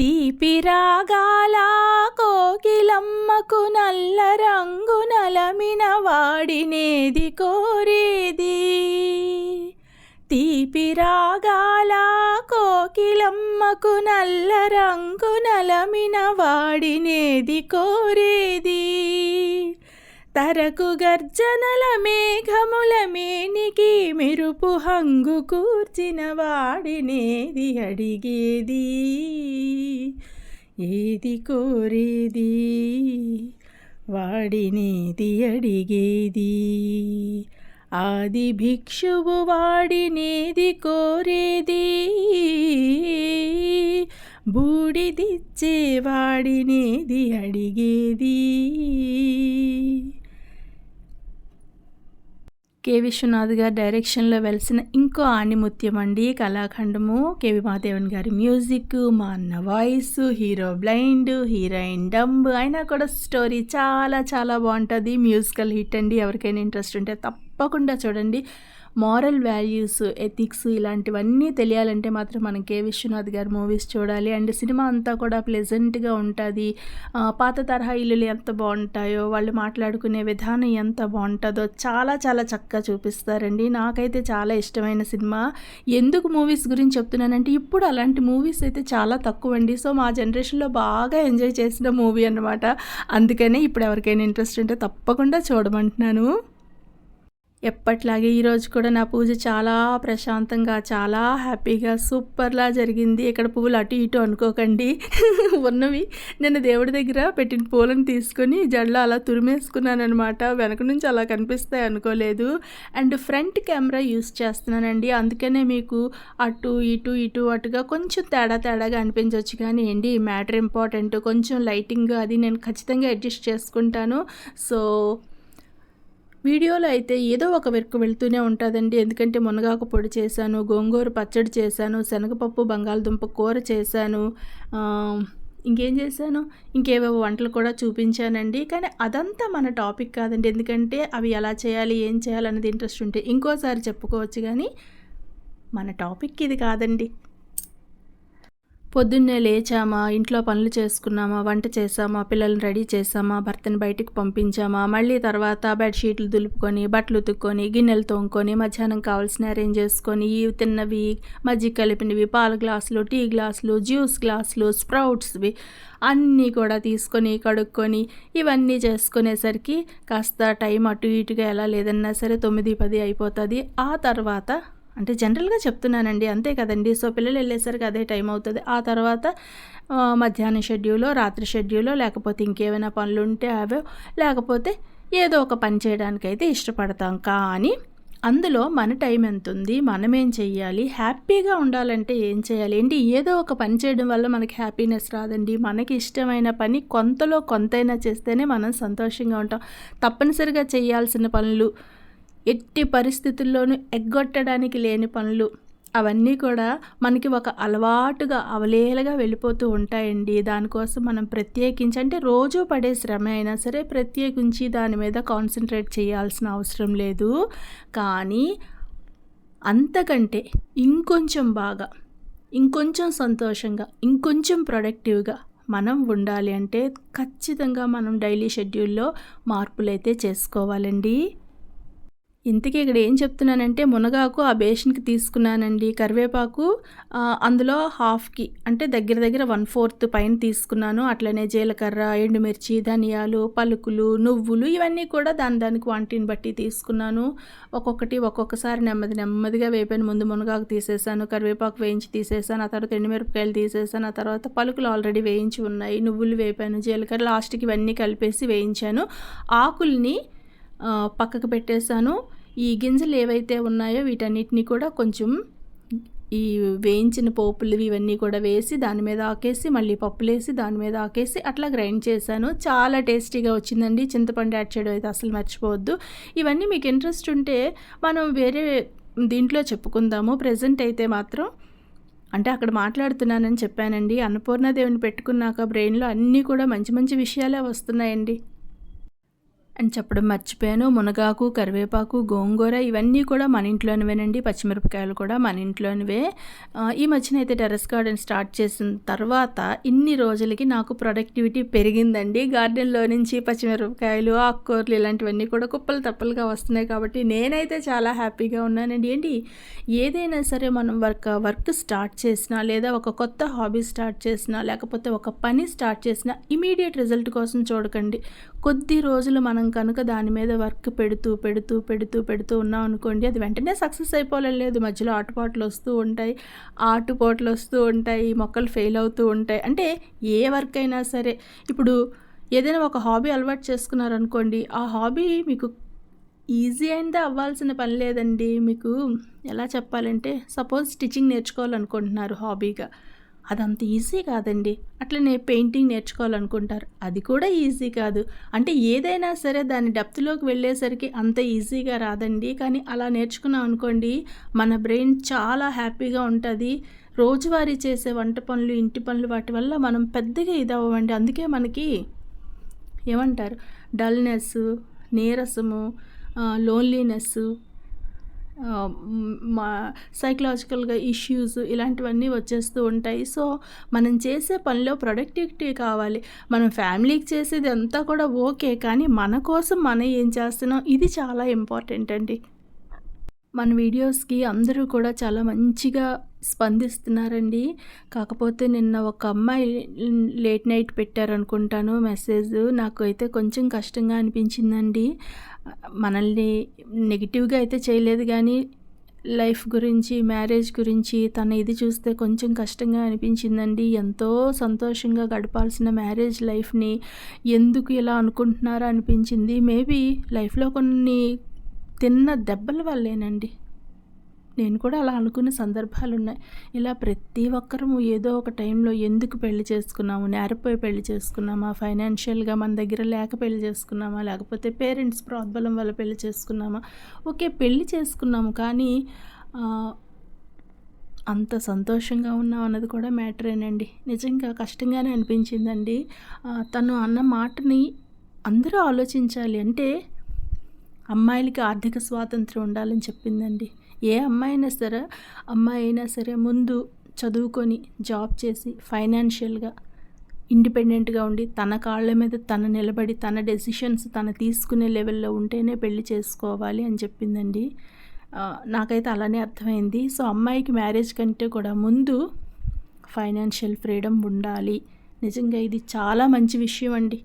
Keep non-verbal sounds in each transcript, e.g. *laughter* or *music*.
తీపి రాగాల కోకిలమ్మకు నల్ల రంగు నలమిన వాడినేది కోరేది. తీపి రాగాల కోకిలమ్మకు నల్ల రంగు నలమిన వాడినేది కోరేది. తరకు గర్జనల మేఘముల మేనికి మెరుపు హంగు కూర్చిన వాడినేది అడిగేది? ఏది కోరేది? వాడినేది అడిగేది? ఆది భిక్షువు వాడినేది కోరేది? బూడిదిచ్చే వాడినేది అడిగేది? కె. విశ్వనాథ్ గారి డైరెక్షన్లో వెలిసిన ఇంకో ఆణిముత్యం అండి కళాఖండము. కేవి మాదేవన్ గారి మ్యూజిక్ మా అన్న voice hero blind heroine dumb అయినా కూడా స్టోరీ చాలా చాలా బాగుంటుంది. మ్యూజికల్ హిట్ అండి. ఎవరికైనా ఇంట్రెస్ట్ ఉంటే తప్పకుండా చూడండి. మారల్ వాల్యూస్ ఎథిక్స్ ఇలాంటివన్నీ తెలియాలంటే మాత్రం మనం కే. విశ్వనాథ్ గారి మూవీస్ చూడాలి. అండ్ సినిమా అంతా కూడా ప్లెజెంట్గా ఉంటుంది. పాత తరహా ఇల్లులు ఎంత బాగుంటాయో వాళ్ళు మాట్లాడుకునే విధానం ఎంత బాగుంటుందో చాలా చాలా చక్కగా చూపిస్తారండి. నాకైతే చాలా ఇష్టమైన సినిమా. ఎందుకు మూవీస్ గురించి చెప్తున్నానంటే ఇప్పుడు అలాంటి మూవీస్ అయితే చాలా తక్కువ అండి సో మా జనరేషన్లో బాగా ఎంజాయ్ చేసిన మూవీ అనమాట అందుకనే ఇప్పుడు ఎవరికైనా ఇంట్రెస్ట్ ఉంటే తప్పకుండా చూడమంటున్నాను. ఎప్పట్లాగే ఈరోజు కూడా నా పూజ చాలా ప్రశాంతంగా చాలా హ్యాపీగా సూపర్లా జరిగింది. ఇక్కడ పువ్వులు అటు ఇటు అనుకోకండి. *laughs* ఉన్నవి నేను దేవుడి దగ్గర పెట్టిన పూలను తీసుకొని జడలో అలా తురిమేసుకున్నాను అనమాట వెనక నుంచి అలా కనిపిస్తాయి అనుకోలేదు. అండ్ ఫ్రంట్ కెమెరా యూస్ చేస్తున్నానండి. అందుకనే మీకు అటు ఇటు ఇటు అటుగా కొంచెం తేడా తేడాగా అనిపించవచ్చు కానీ ఏంటి మ్యాటర్ ఇంపార్టెంట్. కొంచెం లైటింగ్ అది నేను ఖచ్చితంగా అడ్జస్ట్ చేసుకుంటాను. సో వీడియోలో అయితే ఏదో ఒక వెరుకు వెళ్తూనే ఉంటుందండి. ఎందుకంటే మునగాకు పొడి చేశాను గోంగూర పచ్చడి చేశాను శనగపప్పు బంగాళదుంప కూర చేశాను ఇంకేం చేశాను? ఇంకేవో వంటలు కూడా చూపించానండి. కానీ అదంతా మన టాపిక్ కాదండి. ఎందుకంటే అవి ఎలా చేయాలి ఏం చేయాలన్నది ఇంట్రెస్ట్ ఉంటే ఇంకోసారి చెప్పుకోవచ్చు కానీ మన టాపిక్ ఇది కాదండి. పొద్దున్నే లేచామా ఇంట్లో పనులు చేసుకున్నామా వంట చేసామా పిల్లల్ని రెడీ చేసామా భర్తని బయటికి పంపించామా మళ్ళీ తర్వాత బెడ్షీట్లు దులుపుకొని బట్టలు ఉతుక్కొని గిన్నెలు తోముకొని మధ్యాహ్నం కావాల్సిన అరేంజ్ చేసుకొని ఇవి తిన్నవి మజ్జిగ కలిపినవి పాల గ్లాసులు టీ గ్లాసులు జ్యూస్ గ్లాసులు స్ప్రౌట్స్వి అన్నీ కూడా తీసుకొని కడుక్కొని ఇవన్నీ చేసుకునేసరికి కాస్త టైం అటు ఇటుగా ఎలా లేదన్నా సరే తొమ్మిది పది అయిపోతుంది. ఆ తర్వాత అంటే జనరల్గా చెప్తున్నానండి అంతే కదండి. సో పిల్లలు వెళ్ళేసరికి అదే టైం అవుతుంది. ఆ తర్వాత మధ్యాహ్నం షెడ్యూలో రాత్రి షెడ్యూలో లేకపోతే ఇంకేమైనా పనులు ఉంటే అవే లేకపోతే ఏదో ఒక పని చేయడానికి అయితే ఇష్టపడతాం. కానీ అందులో మన టైం ఎంత ఉంది మనం ఏం చెయ్యాలి హ్యాపీగా ఉండాలంటే ఏం చేయాలి? ఏంటి? ఏదో ఒక పని చేయడం వల్ల మనకి హ్యాపీనెస్ రాదండి. మనకి ఇష్టమైన పని కొంతలో కొంతైనా చేస్తేనే మనం సంతోషంగా ఉంటాం. తప్పనిసరిగా చేయాల్సిన పనులు ఎట్టి పరిస్థితుల్లోనూ ఎగ్గొట్టడానికి లేని పనులు. అవన్నీ కూడా మనకి ఒక అలవాటుగా అవలేలగా వెళ్ళిపోతూ ఉంటాయండి. దానికోసం మనం ప్రత్యేకించి అంటే రోజు పడే శ్రమ అయినా సరే ప్రత్యేకించి దాని మీద కాన్సన్ట్రేట్ చేయాల్సిన అవసరం లేదు. కానీ అంతకంటే ఇంకొంచెం బాగా ఇంకొంచెం సంతోషంగా ఇంకొంచెం ప్రొడక్టివ్గా మనం ఉండాలి అంటే ఖచ్చితంగా మనం డైలీ షెడ్యూల్లో మార్పులైతే చేసుకోవాలండి. ఇంతకీ ఇక్కడ ఏం చెప్తున్నానంటే మునగాకు ఆ బేషన్కి తీసుకున్నానండి. కరివేపాకు అందులో హాఫ్కి అంటే దగ్గర దగ్గర వన్ ఫోర్త్ పైన తీసుకున్నాను. అట్లనే జీలకర్ర ఎండుమిర్చి ధనియాలు పలుకులు నువ్వులు ఇవన్నీ కూడా దాని దానికి వంటిని బట్టి తీసుకున్నాను. ఒక్కొక్కటి ఒక్కొక్కసారి నెమ్మది నెమ్మదిగా వేపాను. ముందు మునగాకు తీసేసాను కరివేపాకు వేయించి తీసేసాను ఆ తర్వాత ఎండుమిరపకాయలు తీసేసాను ఆ తర్వాత పలుకులు ఆల్రెడీ వేయించి ఉన్నాయి నువ్వులు వేపాను జీలకర్ర లాస్ట్కి ఇవన్నీ కలిపేసి వేయించాను. ఆకుల్ని పక్కకు పెట్టేశాను. ఈ గింజలు ఏవైతే ఉన్నాయో వీటన్నిటిని కూడా కొంచెం ఈ వేయించిన పోపులు ఇవన్నీ కూడా వేసి దాని మీద ఆకేసి మళ్ళీ పప్పులు వేసి దాని మీద ఆకేసి అట్లా గ్రైండ్ చేశాను. చాలా టేస్టీగా వచ్చిందండి. చింతపండు యాడ్ చేయడం అయితే అసలు మర్చిపోవద్దు. ఇవన్నీ మీకు ఇంట్రెస్ట్ ఉంటే మనం వేరే దీంట్లో చెప్పుకుందాము. ప్రజెంట్ అయితే మాత్రం అంటే అక్కడ మాట్లాడుతున్నానని చెప్పానండి. అన్నపూర్ణాదేవిని పెట్టుకున్నాక బ్రెయిన్లో అన్నీ కూడా మంచి మంచి విషయాలే వస్తున్నాయండి. అని చెప్పడం మర్చిపోయాను. మునగాకు కరివేపాకు గోంగూర ఇవన్నీ కూడా మన ఇంట్లోనివేనండి. పచ్చిమిరపకాయలు కూడా మన ఇంట్లోనివే. ఈ మధ్యన అయితే టెర్రస్ గార్డెన్ స్టార్ట్ చేసిన తర్వాత ఇన్ని రోజులకి నాకు ప్రొడక్టివిటీ పెరిగిందండి. గార్డెన్లో నుంచి పచ్చిమిరపకాయలు ఆకుకూరలు ఇలాంటివన్నీ కూడా కుప్పలు తప్పలుగా వస్తున్నాయి కాబట్టి నేనైతే చాలా హ్యాపీగా ఉన్నానండి. ఏంటి? ఏదైనా సరే మనం వర్క్ వర్క్ స్టార్ట్ చేసినా లేదా ఒక కొత్త హాబీ స్టార్ట్ చేసినా లేకపోతే ఒక పని స్టార్ట్ చేసినా ఇమీడియట్ రిజల్ట్ కోసం చూడకండి. కొద్ది రోజులు మనం కనుక దాని మీద వర్క్ పెడుతూ పెడుతూ పెడుతూ పెడుతూ ఉన్నాం అనుకోండి అది వెంటనే సక్సెస్ అయిపోలేదు లేదు. మధ్యలో ఆటుపాట్లు వస్తూ ఉంటాయి ఆటుపోట్లు వస్తూ ఉంటాయి మొక్కలు ఫెయిల్ అవుతూ ఉంటాయి. అంటే ఏ వర్క్ అయినా సరే ఇప్పుడు ఏదైనా ఒక హాబీ అలవాటు చేసుకున్నారనుకోండి ఆ హాబీ మీకు ఈజీ అయిందే అవ్వాల్సిన పని లేదండి. మీకు ఎలా చెప్పాలంటే సపోజ్ స్టిచ్చింగ్ నేర్చుకోవాలనుకుంటున్నారు హాబీగా. అదంత ఈజీ కాదండి. అట్లనే పెయింటింగ్ నేర్చుకోవాలనుకుంటారు. అది కూడా ఈజీ కాదు. అంటే ఏదైనా సరే దాని డెప్త్లోకి వెళ్ళేసరికి అంత ఈజీగా రాదండి. కానీ అలా నేర్చుకున్నాం అనుకోండి మన బ్రెయిన్ చాలా హ్యాపీగా ఉంటుంది. రోజువారీ చేసే వంట పనులు ఇంటి పనులు వాటి వల్ల మనం పెద్దగా ఇది అవ్వండి అందుకే మనకి ఏమంటారు? డల్నెస్ నీరసము లోన్లీనెస్ మా సైకలాజికల్గా ఇష్యూస్ ఇలాంటివన్నీ వచ్చేస్తూ ఉంటాయి. సో మనం చేసే పనిలో ప్రొడక్టివిటీ కావాలి. మనం ఫ్యామిలీకి చేసేది అంతా కూడా ఓకే కానీ మన కోసం మనం ఏం చేస్తున్నాం? ఇది చాలా ఇంపార్టెంట్ అండి. మన వీడియోస్కి అందరూ కూడా చాలా మంచిగా స్పందిస్తున్నారండి. కాకపోతే నిన్న ఒక అమ్మాయి లేట్ నైట్ పెట్టారనుకుంటాను మెసేజ్. నాకు అయితే కొంచెం కష్టంగా అనిపించిందండి. మనల్ని నెగిటివ్గా అయితే చేయలేదు కానీ లైఫ్ గురించి మ్యారేజ్ గురించి తన ఇది చూస్తే కొంచెం కష్టంగా అనిపించిందండి. ఎంతో సంతోషంగా గడపాల్సిన మ్యారేజ్ లైఫ్ని ఎందుకు ఇలా అనుకుంటున్నారా అనిపించింది. మేబీ లైఫ్లో కొన్ని తిన్న దెబ్బల వల్లేనండి. నేను కూడా అలా అనుకునే సందర్భాలు ఉన్నాయి ఇలా ప్రతి ఒక్కరము ఏదో ఒక టైంలో ఎందుకు పెళ్ళి చేసుకున్నాము? నేరపోయి పెళ్ళి చేసుకున్నామా? ఫైనాన్షియల్గా మన దగ్గర లేక పెళ్ళి చేసుకున్నామా? లేకపోతే పేరెంట్స్ ప్రోద్బలం వల్ల పెళ్ళి చేసుకున్నామా? ఓకే పెళ్ళి చేసుకున్నాము కానీ అంత సంతోషంగా ఉన్నాం అన్నది కూడా మ్యాటరేనండి. నిజంగా కష్టంగానే అనిపించిందండి. తను అన్న మాటని అందరూ ఆలోచించాలి. అంటే అమ్మాయిలకి ఆర్థిక స్వాతంత్రం ఉండాలని చెప్పిందండి. ఏ అమ్మాయి అయినా సరే అమ్మాయి అయినా సరే ముందు చదువుకొని జాబ్ చేసి ఫైనాన్షియల్గా ఇండిపెండెంట్గా ఉండి తన కాళ్ళ మీద తన నిలబడి తన డెసిషన్స్ తను తీసుకునే లెవెల్లో ఉంటేనే పెళ్ళి చేసుకోవాలి అని చెప్పిందండి. నాకైతే అలానే అర్థమైంది. సో అమ్మాయికి మ్యారేజ్ కంటే కూడా ముందు ఫైనాన్షియల్ ఫ్రీడమ్ ఉండాలి. నిజంగా ఇది చాలా మంచి విషయం అండి.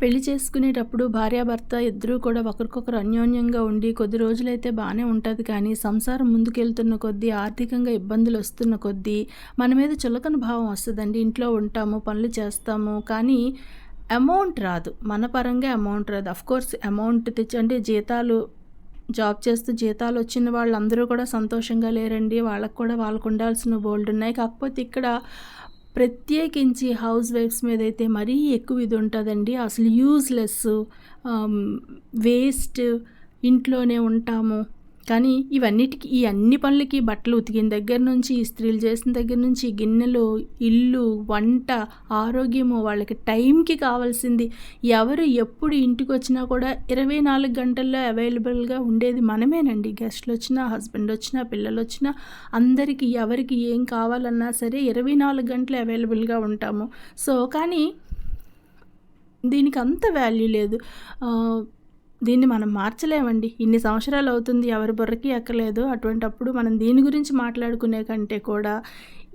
పెళ్ళి చేసుకునేటప్పుడు భార్యాభర్త ఇద్దరూ కూడా ఒకరికొకరు అన్యోన్యంగా ఉండి కొద్ది రోజులైతే బాగానే ఉంటుంది కానీ సంసారం ముందుకెళ్తున్న కొద్దీ ఆర్థికంగా ఇబ్బందులు వస్తున్న కొద్దీ మన మీద చులకన భావం వస్తుందండి. ఇంట్లో ఉంటాము పనులు చేస్తాము కానీ అమౌంట్ రాదు. మన పరంగా అమౌంట్ రాదు. అఫ్కోర్స్ అమౌంట్ తెచ్చి అంటే జీతాలు జాబ్ చేస్తూ జీతాలు వచ్చిన వాళ్ళందరూ కూడా సంతోషంగా లేరండి. వాళ్ళకు కూడా వాళ్ళకు ఉండాల్సిన బోల్డ్ ఉన్నాయి. కాకపోతే ఇక్కడ ప్రత్యేకించి హౌస్ వైఫ్స్ మీద అయితే మరీ ఎక్కువ ఇది ఉంటుందండి. అసలు యూజ్లెస్ వేస్ట్ um, ఇంట్లోనే ఉంటాము. కానీ ఇవన్నిటికి ఈ అన్ని పనులకి బట్టలు ఉతికిన దగ్గర నుంచి ఇస్త్రీలు చేసిన దగ్గర నుంచి గిన్నెలు ఇల్లు వంట ఆరోగ్యము వాళ్ళకి టైంకి కావాల్సింది. ఎవరు ఎప్పుడు ఇంటికి వచ్చినా కూడా ఇరవై నాలుగు గంటల్లో అవైలబుల్గా ఉండేది మనమేనండి. గెస్ట్లు వచ్చినా హస్బెండ్ వచ్చినా పిల్లలు వచ్చినా అందరికీ ఎవరికి ఏం కావాలన్నా సరే ఇరవై నాలుగు గంటలు అవైలబుల్గా ఉంటాము. సో కానీ దీనికి అంత వాల్యూ లేదు. దీన్ని మనం మార్చలేమండి. ఇన్ని సంవత్సరాలు అవుతుంది ఎవరి బుర్రకి ఎక్కలేదు. అటువంటప్పుడు మనం దీని గురించి మాట్లాడుకునే కంటే కూడా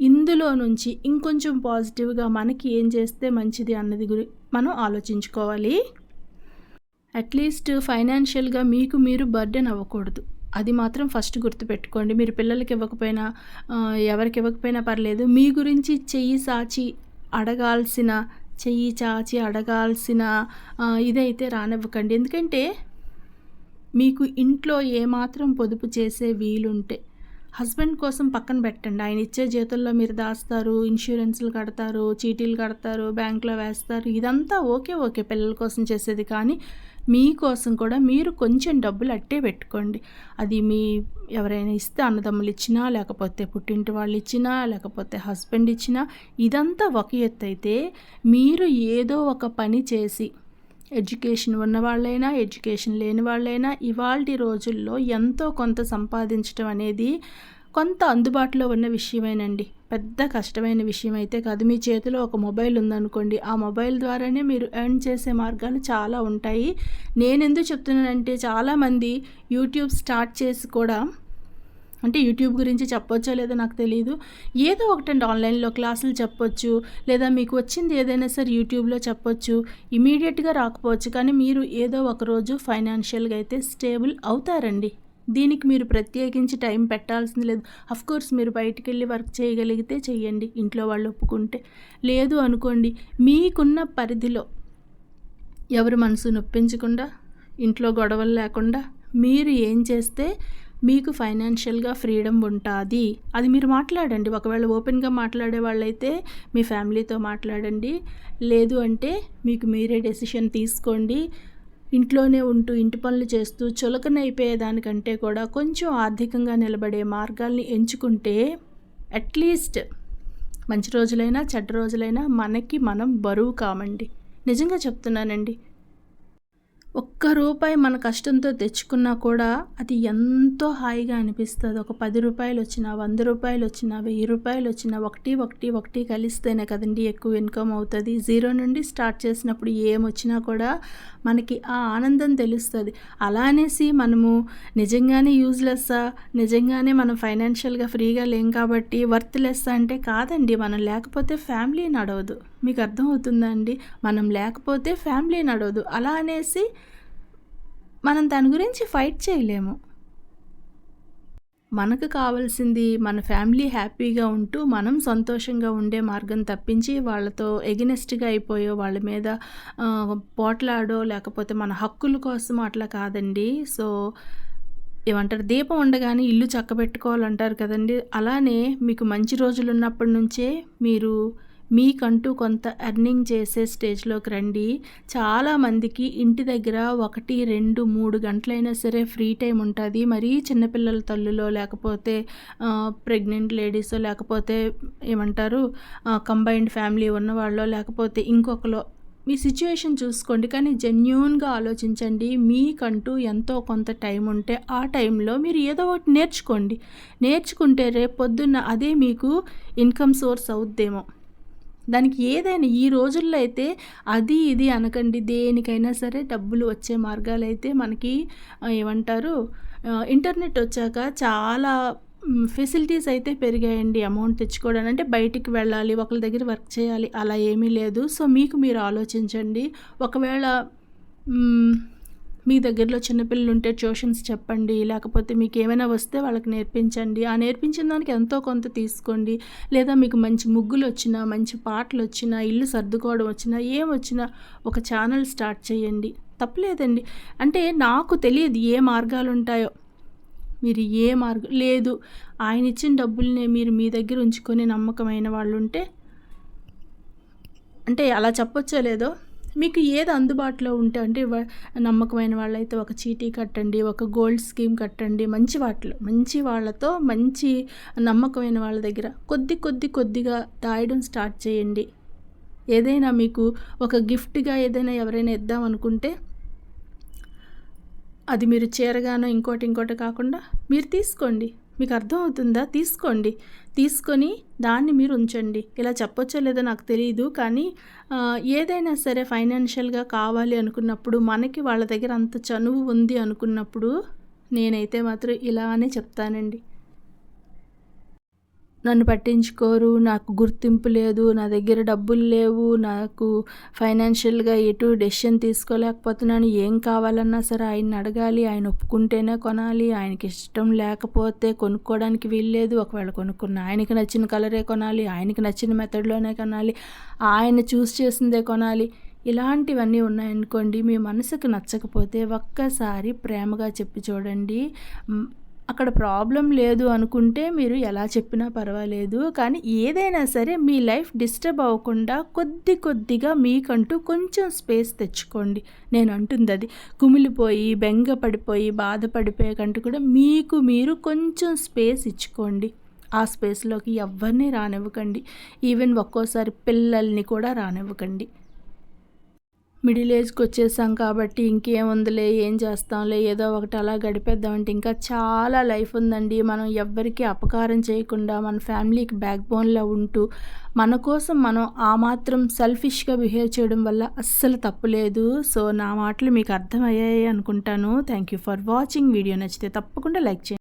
ఇందులో నుంచి ఇంకొంచెం పాజిటివ్గా మనకి ఏం చేస్తే మంచిది అన్నది గురి మనం ఆలోచించుకోవాలి. అట్లీస్ట్ ఫైనాన్షియల్గా మీకు మీరు బర్డెన్ అవ్వకూడదు. అది మాత్రం ఫస్ట్ గుర్తుపెట్టుకోండి. మీరు పిల్లలకి ఇవ్వకపోయినా ఎవరికి ఇవ్వకపోయినా పర్లేదు. మీ గురించి చెయ్యి సాచి అడగాల్సిన చెయ్యి చాచి అడగాల్సిన ఇదైతే రానివ్వకండి. ఎందుకంటే మీకు ఇంట్లో ఏమాత్రం పొదుపు చేసే వీలుంటే హస్బెండ్ కోసం పక్కన పెట్టండి. ఆయన ఇచ్చే జీతంలో మీరు దాస్తారు ఇన్సూరెన్స్లు కడతారు చీటీలు కడతారు బ్యాంకులో వేస్తారు. ఇదంతా ఓకే ఓకే పిల్లల కోసం చేసేది కానీ మీకోసం కూడా మీరు కొంచెం డబ్బులు అట్టే పెట్టుకోండి. అది మీ ఎవరైనా ఇస్తే అన్నదమ్ములు ఇచ్చినా లేకపోతే పుట్టింటి వాళ్ళు ఇచ్చినా లేకపోతే హస్బెండ్ ఇచ్చినా ఇదంతా ఒక ఎత్తు అయితే మీరు ఏదో ఒక పని చేసి ఎడ్యుకేషన్ ఉన్న వాళ్ళైనా ఎడ్యుకేషన్ లేని వాళ్ళైనా ఇవాళ రోజుల్లో ఎంతో కొంత సంపాదించడం అనేది కొంత అందుబాటులో ఉన్న విషయమేనండి. పెద్ద కష్టమైన విషయం అయితే కాదు. మీ చేతిలో ఒక మొబైల్ ఉందనుకోండి ఆ మొబైల్ ద్వారానే మీరు ఎర్న్ చేసే మార్గాలు చాలా ఉంటాయి. నేను ఎందుకు చెప్తున్నానంటే చాలామంది యూట్యూబ్ స్టార్ట్ చేసి కూడా అంటే యూట్యూబ్ గురించి చెప్పొచ్చో లేదో నాకు తెలియదు ఏదో ఒకటండి ఆన్లైన్లో క్లాసులు చెప్పొచ్చు లేదా మీకు వచ్చింది ఏదైనా సరే యూట్యూబ్లో చెప్పొచ్చు ఇమీడియట్గా రాకపోవచ్చు కానీ మీరు ఏదో ఒక రోజు ఫైనాన్షియల్గా అయితే స్టేబుల్ అవుతారండి. దీనికి మీరు ప్రత్యేకించి టైం పెట్టాల్సింది లేదు. కోర్స్ మీరు బయటికి వెళ్ళి వర్క్ చేయగలిగితే చేయండి ఇంట్లో వాళ్ళు ఒప్పుకుంటే. లేదు అనుకోండి మీకున్న పరిధిలో ఎవరి మనసు నొప్పించకుండా ఇంట్లో గొడవలు లేకుండా మీరు ఏం చేస్తే మీకు ఫైనాన్షియల్గా ఫ్రీడమ్ ఉంటుంది. అది మీరు మాట్లాడండి. ఒకవేళ ఓపెన్గా మాట్లాడే వాళ్ళైతే మీ ఫ్యామిలీతో మాట్లాడండి. లేదు అంటే మీకు మీరే డెసిషన్ తీసుకోండి. ఇంట్లోనే ఉంటూ ఇంటి పనులు చేస్తూ చులకనైపోయేదానికంటే కూడా కొంచెం ఆర్థికంగా నిలబడే మార్గాల్ని ఎంచుకుంటే అట్లీస్ట్ మంచి రోజులైనా చెడ్డ రోజులైనా మనకి మనం బరువు కామండి. నిజంగా చెప్తున్నానండి. ఒక్క రూపాయి మన కష్టంతో తెచ్చుకున్నా కూడా అది ఎంతో హాయిగా అనిపిస్తుంది. ఒక పది రూపాయలు వచ్చినా వంద రూపాయలు వచ్చినా వెయ్యి రూపాయలు వచ్చినా ఒకటి ఒకటి ఒకటి కలిస్తేనే కదండి ఎక్కువ ఇన్కమ్ అవుతుంది. జీరో నుండి స్టార్ట్ చేసినప్పుడు ఏమొచ్చినా కూడా మనకి ఆ ఆనందం తెలుస్తుంది. అలా అనేసి మనము నిజంగానే యూజ్లెస్సా నిజంగానే మనం ఫైనాన్షియల్గా ఫ్రీగా లేం కాబట్టి వర్త్ లెస్ అంటే కాదండి. మనం లేకపోతే ఫ్యామిలీ నడవదు. మీకు అర్థమవుతుందా అండి? మనం లేకపోతే ఫ్యామిలీ నడవదు. అలా అనేసి మనం దాని గురించి ఫైట్ చేయలేము. మనకు కావాల్సింది మన ఫ్యామిలీ హ్యాపీగా ఉంటూ మనం సంతోషంగా ఉండే మార్గం తప్పించి వాళ్ళతో ఎగినెస్ట్గా అయిపోయో వాళ్ళ మీద పోట్లాడో లేకపోతే మన హక్కుల కోసం అట్లా కాదండి. సో ఏమంటారు? దీపం ఉండగానే ఇల్లు చక్కబెట్టుకోవాలంటారు కదండి. అలానే మీకు మంచి రోజులు ఉన్నప్పటి నుంచే మీరు మీకంటూ కొంత ఎర్నింగ్ చేసే స్టేజ్లోకి రండి. చాలామందికి ఇంటి దగ్గర ఒకటి రెండు మూడు గంటలైనా సరే ఫ్రీ టైం ఉంటుంది. మరీ చిన్నపిల్లల తల్లులో లేకపోతే ప్రెగ్నెంట్ లేడీస్ లేకపోతే ఏమంటారు కంబైన్డ్ ఫ్యామిలీ ఉన్నవాళ్ళో లేకపోతే ఇంకొకలో మీ సిచ్యువేషన్ చూసుకోండి. కానీ జెన్యున్గా ఆలోచించండి. మీకంటూ ఎంతో కొంత టైం ఉంటే ఆ టైంలో మీరు ఏదో ఒకటి నేర్చుకోండి. నేర్చుకుంటే రేపు పొద్దున్న అదే మీకు ఇన్కమ్ సోర్స్ అవుద్దేమో. దానికి ఏదైనా ఈ రోజుల్లో అయితే అది ఇది అనకండి. దేనికైనా సరే డబ్బులు వచ్చే మార్గాలు అయితే మనకి ఏమంటారు ఇంటర్నెట్ వచ్చాక చాలా ఫెసిలిటీస్ అయితే పెరిగాయండి అమౌంట్ తెచ్చుకోవడానికి. అంటే బయటికి వెళ్ళాలి ఒకరి దగ్గర వర్క్ చేయాలి అలా ఏమీ లేదు. సో మీకు మీరు ఆలోచించండి. ఒకవేళ మీ దగ్గరలో చిన్నపిల్లలు ఉంటే ట్యూషన్స్ చెప్పండి లేకపోతే మీకు ఏమైనా వస్తే వాళ్ళకి నేర్పించండి. ఆ నేర్పించిన దానికి ఎంతో కొంత తీసుకోండి. లేదా మీకు మంచి ముగ్గులు వచ్చినా మంచి పాటలు వచ్చినా ఇల్లు సర్దుకోవడం వచ్చినా ఏం వచ్చినా ఒక ఛానల్ స్టార్ట్ చేయండి. తప్పలేదండి. అంటే నాకు తెలియదు ఏ మార్గాలు ఉంటాయో మీరు ఏ మార్గం లేదు. ఆయన ఇచ్చిన డబ్బుల్ని మీరు మీ దగ్గర ఉంచుకొని నమ్మకమైన వాళ్ళు ఉంటే అంటే అలా చెప్పొచ్చో లేదో? మీకు ఏది అందుబాటులో ఉంటే అంటే నమ్మకమైన వాళ్ళైతే ఒక చీటీ కట్టండి ఒక గోల్డ్ స్కీమ్ కట్టండి మంచి వాటిలో మంచి వాళ్ళతో మంచి నమ్మకమైన వాళ్ళ దగ్గర కొద్ది కొద్ది కొద్దిగా దాయడం స్టార్ట్ చేయండి. ఏదైనా మీకు ఒక గిఫ్ట్గా ఏదైనా ఎవరైనా ఇద్దాం అనుకుంటే అది మీరు చేరగానో ఇంకోటి ఇంకోటి కాకుండా మీరు తీసుకోండి. మీకు అర్థమవుతుందా? తీసుకోండి. తీసుకొని దాన్ని మీరు ఉంచండి. ఇలా చెప్పొచ్చో లేదో నాకు తెలియదు కానీ ఏదైనా సరే ఫైనాన్షియల్గా కావాలి అనుకున్నప్పుడు మనకి వాళ్ళ దగ్గర అంత చనువు ఉంది అనుకున్నప్పుడు నేనైతే మాత్రం ఇలానే చెప్తానండి. నన్ను పట్టించుకోరు నాకు గుర్తింపు లేదు నా దగ్గర డబ్బులు లేవు నాకు ఫైనాన్షియల్గా ఎటు డెసిషన్ తీసుకోలేకపోతున్నాను ఏం కావాలన్నా సరే ఆయన్ని అడగాలి ఆయన ఒప్పుకుంటేనే కొనాలి ఆయనకి ఇష్టం లేకపోతే కొనుక్కోవడానికి వీల్లేదు ఒకవేళ కొనుక్కున్న ఆయనకి నచ్చిన కలరే కొనాలి ఆయనకి నచ్చిన మెథడ్లోనే కొనాలి ఆయన చూస్ చేసిందే కొనాలి. ఇలాంటివన్నీ ఉన్నాయనుకోండి మీ మనసుకు నచ్చకపోతే ఒక్కసారి ప్రేమగా చెప్పి చూడండి. అక్కడ ప్రాబ్లం లేదు అనుకుంటే మీరు ఎలా చెప్పినా పర్వాలేదు. కానీ ఏదైనా సరే మీ లైఫ్ డిస్టర్బ్ అవ్వకుండా కొద్ది కొద్దిగా మీకంటూ కొంచెం స్పేస్ తెచ్చుకోండి. నేను అంటుంది అది. కుమిలిపోయి బెంగ పడిపోయి బాధపడిపోయే కంటే కూడా మీకు మీరు కొంచెం స్పేస్ ఇచ్చుకోండి. ఆ స్పేస్లోకి ఎవరిని రానివ్వకండి. ఈవెన్ ఒక్కోసారి పిల్లల్ని కూడా రానివ్వకండి. మిడిల్ ఏజ్కి వచ్చేసాం కాబట్టి ఇంకేముందిలే ఏం చేస్తాంలే ఏదో ఒకటి అలా గడిపేద్దామంటే ఇంకా చాలా లైఫ్ ఉందండి. మనం ఎవ్వరికీ అపకారం చేయకుండా మన ఫ్యామిలీకి బ్యాక్ బోన్లో ఉంటూ మన కోసం మనం ఆ మాత్రం సెల్ఫిష్గా బిహేవ్ చేయడం వల్ల అస్సలు తప్పులేదు సో నా మాటలు మీకు అర్థమయ్యాయి అనుకుంటాను. Thank you for watching. Video నచ్చితే తప్పకుండా లైక్ చేయండి.